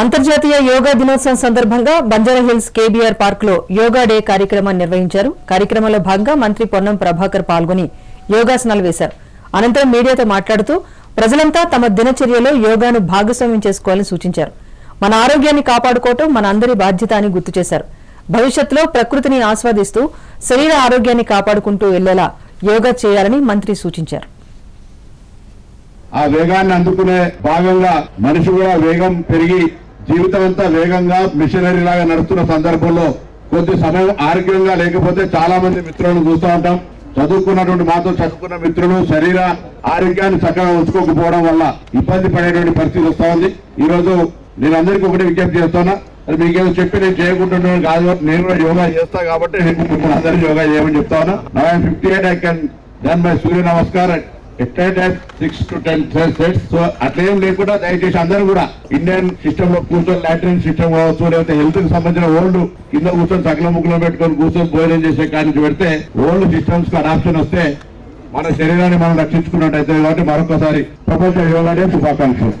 అంతర్జాతీయ యోగా దినోత్సవం సందర్భంగా బంజారాహిల్స్ కేబీఆర్ పార్క్లో యోగా డే కార్యక్రమాన్ని నిర్వహించారు. కార్యక్రమంలో భాగంగా మంత్రి పొన్నం ప్రభాకర్ పాల్గొని యోగాసనాలు వేశారు. అనంతరం మీడియాతో మాట్లాడుతూ ప్రజలంతా తమ దినచర్యలో యోగాను భాగస్వామ్యం చేసుకోవాలని సూచించారు. మన ఆరోగ్యాన్ని కాపాడుకోవటం మన అందరి బాధ్యత అని గుర్తు చేశారు. భవిష్యత్తులో ప్రకృతిని ఆస్వాదిస్తూ శరీర ఆరోగ్యాన్ని కాపాడుకుంటూ వెళ్ళేలా యోగా చేయాలని మంత్రి సూచించారు. ఆ వేగాన్ని అందుకునే భాగంగా మనిషి కూడా వేగం పెరిగి జీవితం అంతా వేగంగా మిషనరీ లాగా నడుస్తున్న సందర్భంలో కొద్ది సమయం ఆరోగ్యంగా లేకపోతే చాలా మంది మిత్రులను చూస్తూ ఉంటాం. చదువుకున్నటువంటి మాతో చదువుకున్న మిత్రులు శరీర ఆరోగ్యాన్ని చక్కగా ఉంచుకోకపోవడం వల్ల ఇబ్బంది పడేటువంటి పరిస్థితి వస్తూ ఉంది. ఈ రోజు నేను అందరికీ ఒకటి విజ్ఞప్తి చేస్తున్నా. అది మీకేదో చెప్పి నేను చేయకుంటున్నాను కాదు. నేను కూడా యోగా చేస్తా కాబట్టి నేను మిమ్మల్ని అందరూ యోగా చేయమని చెప్తా ఉన్నా. Nine fifty eight I can done my Surya namaskaram six to ten sets so అట్లేం లేకుండా దయచేసి అందరూ కూడా ఇండియన్ సిస్టమ్లో కూర్చొని లాట్రిన్ సిస్టమ్ కావచ్చు లేకపోతే హెల్త్కి సంబంధించిన ఓల్డ్ కింద కూర్చొని సకల ముగ్గులో పెట్టుకొని కూర్చొని భోజనం చేసే కానికి పెడితే ఓల్డ్ సిస్టమ్స్కు అడాప్షన్ వస్తే మన శరీరాన్ని మనం రక్షించుకున్నట్టయితే. కాబట్టి మరొకసారి ప్రపంచ యోగా డే శుభాకాంక్షలు.